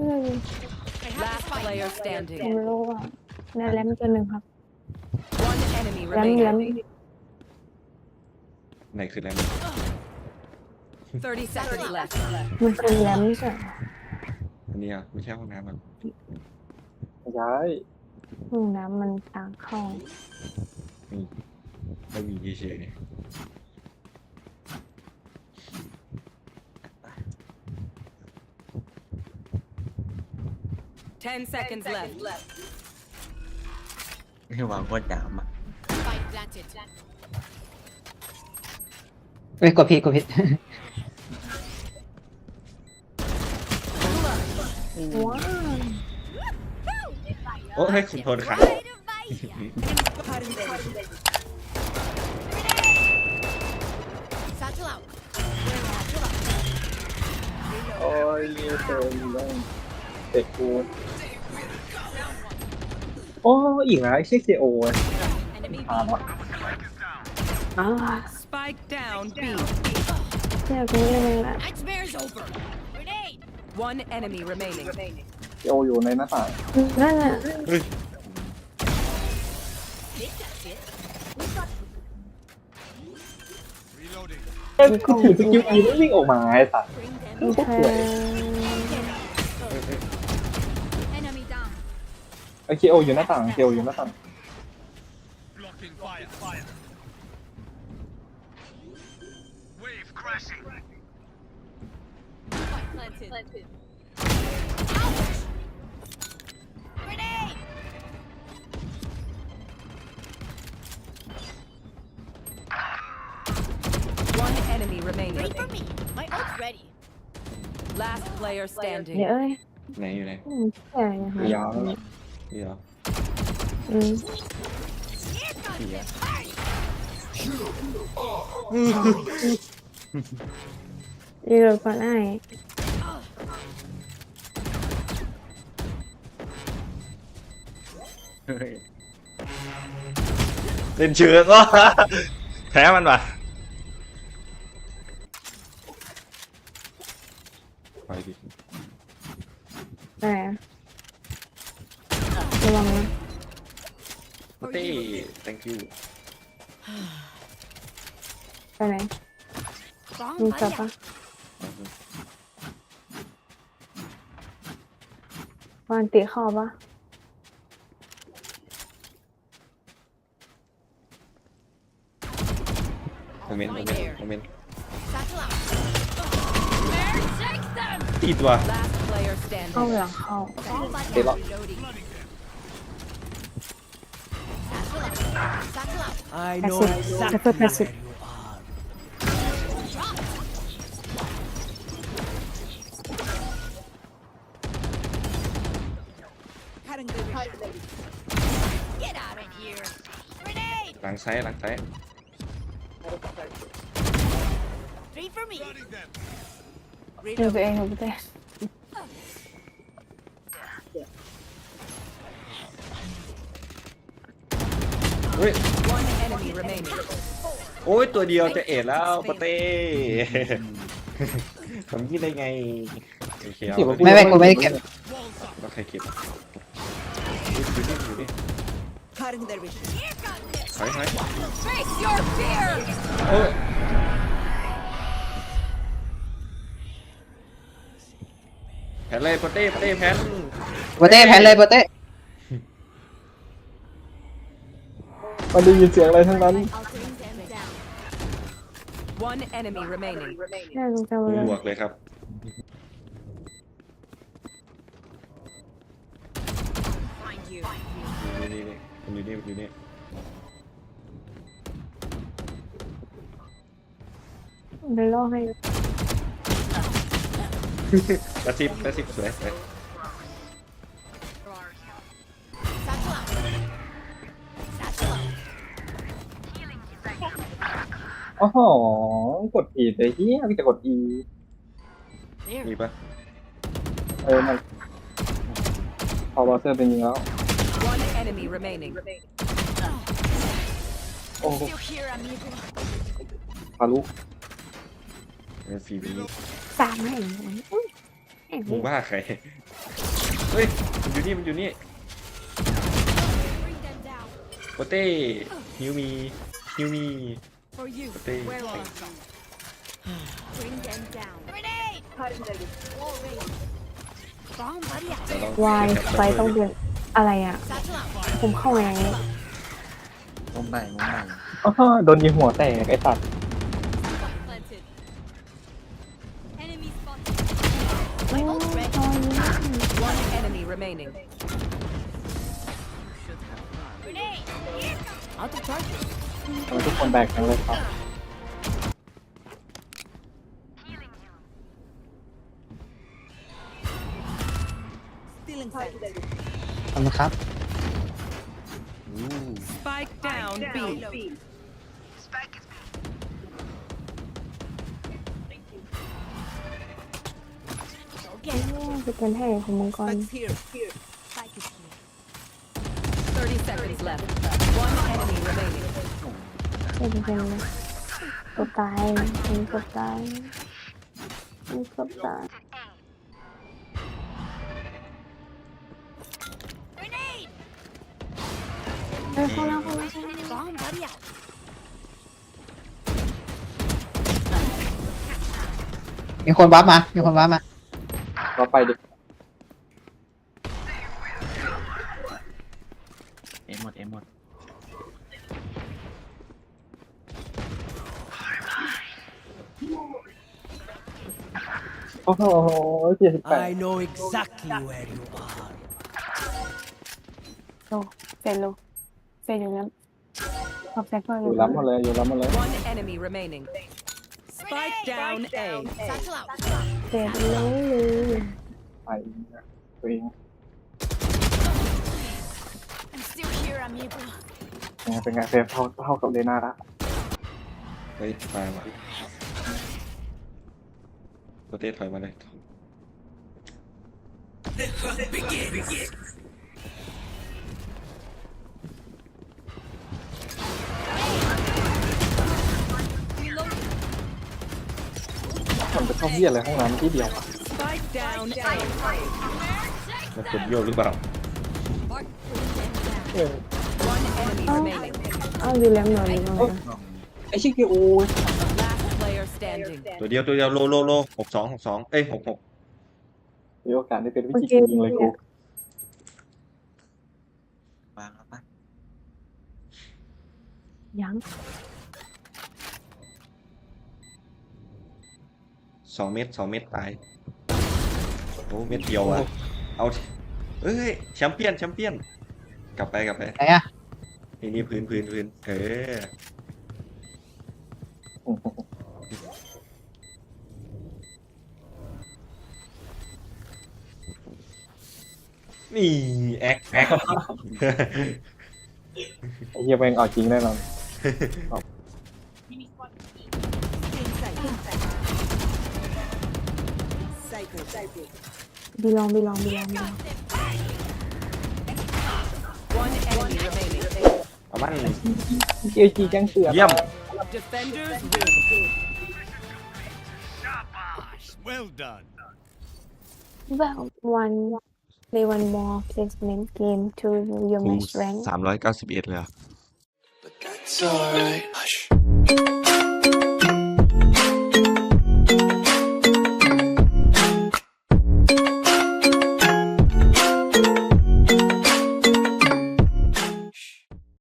อืม Last player ผ standing. มรู้ว่าในแรมตัวหนึ่งครับ One enemy แรมแรม remaining. ไหนคือแรม30 seconds left. มันคือแรมใช่อันนี้อะไม่ใช่ห้องน้ำมันไม่ใช่ห้องน้ำมันทางเข้านี่ไม่มีเฉย 10 seconds left. ไม่วางโคตรหนามอะ Spike planted. เอ้ยกดผิดกดผิดว้าวโอ้ให้คุณโทษครับ Satchel out. โอ้ยเติมได้ เด็กกูโอ้อีกแล้วไอ้เช็คเจโอ Enemy ถามว่าอ้าว Spike down B. เที่ยวตรงนี้เลยละ Nightmare's over. Grenade. One enemy remaining. เจโออยู่ในหน้าต่างนั่นน่ะ Think that's it. เอ้ยกูถือสกิลอีไม่วิ่งออกมาไอ้สัตว์ Bring them. โอเค Enemy down. ไอ้เจโออยู่หน้าต่างเจโออยู่หน้าต่าง Blocking fire. Fire. Wave crashing. Spike planted. Ouch. Grenade. One enemy Wait remaining. for me. My ult's ready. Last player เดี๋ยว standing. เอ้ยไหนอยู่ไหน อืมแก่ยังไง ยาว นี่เหรออืม Here comes Yeah. this party. ยืนก่อนไอ้เฮ้ยเล่นเชิงวะแพ้มันปะไปดิ แต่ระวังนะ เต้ thank you ไปไหน Wrong มีกลับ fire. ปะวันติเข้าปะโมเมนต์โมเมนต์โมเมนต์ Satchel out. Where take them? ตีตัว Last player เข้า standing. หลังเข้า Wrong เดี๋ยว button. ล I know exactly Defa pasif. Get out of here. Grenade. Lắng xoáy, lắng เองดูตัวเองเฮ้ย One enemy remaining. โอ้ยตัวเดียวจะเอ็ดแล้วปะเต้ทำยี่ได้ไงโอเคเอาไม่ไม่กูไม่ได้เก็บแล้วใครเก็บอยู่ดิอยู่ดิ Here comes this. ถอยถอย Face your fears. โอ้ย แผนเลยปะเต้ปะเต้แผนโบเต้แพ้เลยโบเต้ มันได้ยินเสียงอะไรทั้งนั้น I'll bring them down. One enemy remaining. แค่ลงจะเลมืยอบวกเลยครับ Find you. นี่นี่นี่อยู่นี่อยู่นี่เดี๋ยวรอให้กระซิบกระซิบสวยสวย อ๋อกดอีแต่เฮียมีแต่กดอี There. มีปะเออมันพอบอเซอร์เป็นยิงแล้ว One enemy remaining. โอ้ You here, amigo. ทะลุเออฟีบีสามให้มึงว่าใคร เฮ้ย มันอยู่นี่ มันอยู่นี่ Bring them down. โปเต้ฮิวมีฮิวมี For you. โปเต้ Where are you? Bring them down. Grenade! Wall raised. Bomb buddy out. แต่เราวายแคปไฟต้องเดือนอะไรอะ Satchel out. ผมเข้าไงมุมไหนมุมไหนอ๋อโดนยิงหัวแตกไอ้สัตว์ Planted. Enemy spotted. โอ้ยตอนนี้ One enemy remaining. Grenade! Here comes. Out of charges. ทำไมทุกคนแบกกันเลยครับ Stealing sight. ทำนะครับ Spike down B. Okay. จะเป็นให้ของมังกร here. Spike is here. 30 seconds left. One enemy remaining. เป็น เป็นตัวตายเป็นตัวตายเป็นตัวตาย Grenade! เฮ้ยเข้าแล้วเข้าแล้วเข้าแล้ว Bomb buddy out. มีคนวับมา มีคนวับมาเราไปดิเอ็มหมดเอ็มหมด อ้โหเจ็ดสิบแปด know exactly where you are. โลเฟนโลเฟนอยู่แล้วขอบแซฟเฟอร์ออยู่ยู่ล้ำหมดเลยอยู่ล้ำหมดเลย One enemy remaining. Spike down A. Satchel out. เฟนเลยไปตัวเอง I'm still here, amigo. เป็นไงเป็นไงเฟรมเท่าเท่ากับเลน่าละเฮ้ยมาว่ะ โปเต้ถอยมาเลยมันจะเข้าเบี้ยอะไรห้องน้ำที่เดียวอะ Spike down A. มันกดโยกหรือเปล่าเออ One enemy remaining. อ้าวอยู่แล้วหน่อยหน่อยไอชิคกี้โอ้ย Last player standing. ตัวเดียวตัวเดียวโลโลโลหกสองหกสองเอ้ยหกหกมีโอกาสได้เป็นวิจิตรยิงเลยกูวางแล้วปะยังสองเม็ดสองเม็ดตายโอ้เม็ดเดียวอะเอาทีเอ้ยแชมเปี้ยนแชมเปี้ยน กลับไปกลับไปไหนอะ นี่นี่พื้นพื้นพื้นเออ นี่แอคแอคไอ้เหี้ยแม่งเอาจริงแน่นอนบีลองบีลองบีลองบีลอง One enemy remaining. เอามันเกียวจีแจ้งเตือนเยี่ยม Defenders win. Well done. well one play one more placement game to review your match rank สามร้อยเก้าสิบเอ็ดเลย That's alright. Hush.